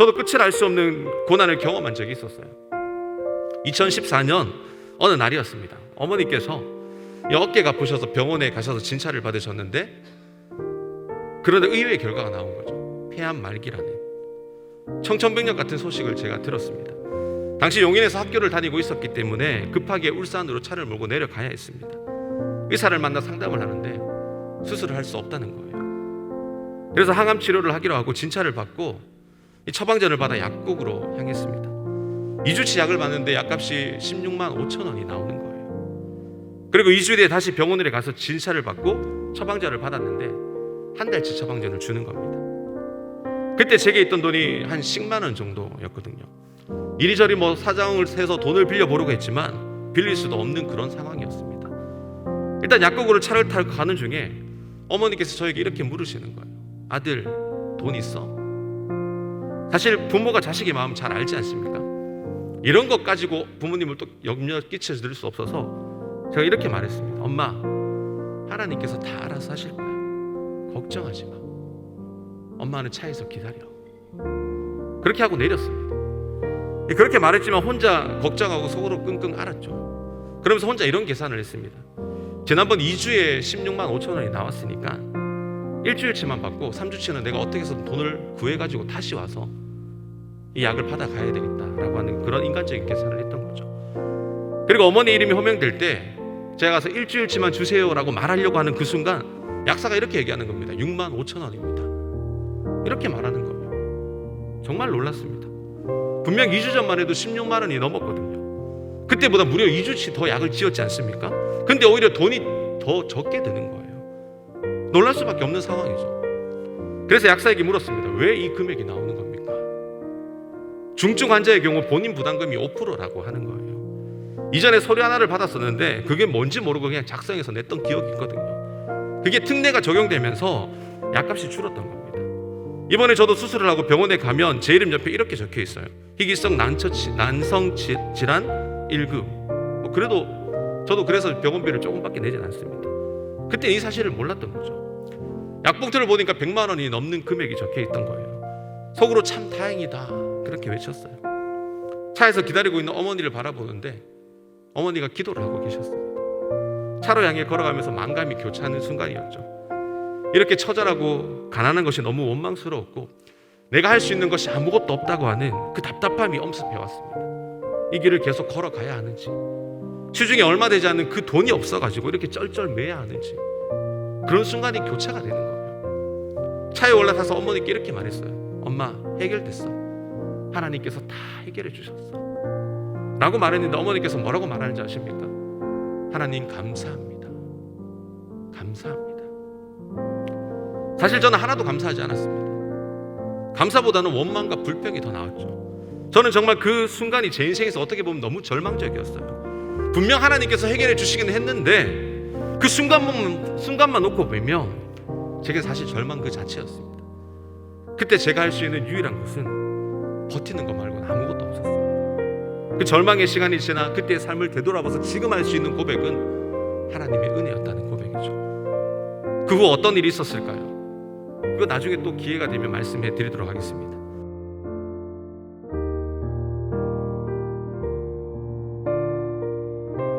저도 끝을 알 수 없는 고난을 경험한 적이 있었어요. 2014년 어느 날이었습니다. 어머니께서 이 어깨가 아프셔서 병원에 가셔서 진찰을 받으셨는데 그런데 의외의 결과가 나온 거죠. 폐암 말기라는 청천벽력 같은 소식을 제가 들었습니다. 당시 용인에서 학교를 다니고 있었기 때문에 급하게 울산으로 차를 몰고 내려가야 했습니다. 의사를 만나 상담을 하는데 수술을 할 수 없다는 거예요. 그래서 항암 치료를 하기로 하고 진찰을 받고 이 처방전을 받아 약국으로 향했습니다. 2주치 약을 받는데 약값이 16만 5천 원이 나오는 거예요. 그리고 2주 뒤에 다시 병원에 가서 진찰을 받고 처방전을 받았는데 한 달치 처방전을 주는 겁니다. 그때 제게 있던 돈이 한 10만 원 정도였거든요. 이리저리 뭐 사정을 세서 돈을 빌려 보려고 했지만 빌릴 수도 없는 그런 상황이었습니다. 일단 약국으로 차를 타고 가는 중에 어머니께서 저에게 이렇게 물으시는 거예요. 아들 돈 있어? 사실 부모가 자식의 마음 잘 알지 않습니까? 이런 것 가지고 부모님을 또 염려 끼쳐 드릴 수 없어서 제가 이렇게 말했습니다. 엄마, 하나님께서 다 알아서 하실 거야. 걱정하지 마. 엄마는 차에서 기다려. 그렇게 하고 내렸습니다. 그렇게 말했지만 혼자 걱정하고 속으로 끙끙 앓았죠. 그러면서 혼자 이런 계산을 했습니다. 지난번 2주에 16만 5천 원이 나왔으니까 일주일치만 받고 3주치는 내가 어떻게 해서 돈을 구해가지고 다시 와서 이 약을 받아 가야 되겠다라고 하는 그런 인간적인 계산을 했던 거죠. 그리고 어머니 이름이 호명될 때 제가 가서 일주일치만 주세요라고 말하려고 하는 그 순간 약사가 이렇게 얘기하는 겁니다. 6만 5천 원입니다. 이렇게 말하는 거예요. 정말 놀랐습니다. 분명 2주 전만 해도 16만 원이 넘었거든요. 그때보다 무려 2주치 더 약을 지었지 않습니까? 근데 오히려 돈이 더 적게 드는 거예요. 놀랄 수밖에 없는 상황이죠. 그래서 약사에게 물었습니다. 왜 이 금액이 나오는 겁니까? 중증 환자의 경우 본인 부담금이 5%라고 하는 거예요. 이전에 서류 하나를 받았었는데 그게 뭔지 모르고 그냥 작성해서 냈던 기억이 있거든요. 그게 특례가 적용되면서 약값이 줄었던 겁니다. 이번에 저도 수술을 하고 병원에 가면 제 이름 옆에 이렇게 적혀 있어요. 희귀성 난처 치- 난성 지- 질환 1급. 뭐 그래도 저도 그래서 병원비를 조금밖에 내진 않습니다. 그때 이 사실을 몰랐던 거죠. 약봉투를 보니까 100만 원이 넘는 금액이 적혀 있던 거예요. 속으로 참 다행이다. 그렇게 외쳤어요. 차에서 기다리고 있는 어머니를 바라보는데 어머니가 기도를 하고 계셨습니다. 차로 향해 걸어가면서 만감이 교차하는 순간이었죠. 이렇게 처절하고 가난한 것이 너무 원망스러웠고 내가 할 수 있는 것이 아무것도 없다고 하는 그 답답함이 엄습해 왔습니다. 이 길을 계속 걸어가야 하는지 시중에 얼마 되지 않는 그 돈이 없어가지고 이렇게 쩔쩔매야 하는지 그런 순간이 교차가 되는 거예요. 차에 올라타서 어머니께 이렇게 말했어요. 엄마 해결됐어. 하나님께서 다 해결해 주셨어. 라고 말했는데 어머니께서 뭐라고 말하는지 아십니까? 하나님 감사합니다. 감사합니다. 사실 저는 하나도 감사하지 않았습니다. 감사보다는 원망과 불평이 더 나왔죠. 저는 정말 그 순간이 제 인생에서 어떻게 보면 너무 절망적이었어요. 분명 하나님께서 해결해 주시긴 했는데 그 순간만, 순간만 놓고 보면 제게 사실 절망 그 자체였습니다. 그때 제가 할 수 있는 유일한 것은 버티는 것 말고는 아무것도 없었어요. 그 절망의 시간이 지나 그때의 삶을 되돌아봐서 지금 할 수 있는 고백은 하나님의 은혜였다는 고백이죠. 그 후 어떤 일이 있었을까요? 그거 나중에 또 기회가 되면 말씀해 드리도록 하겠습니다.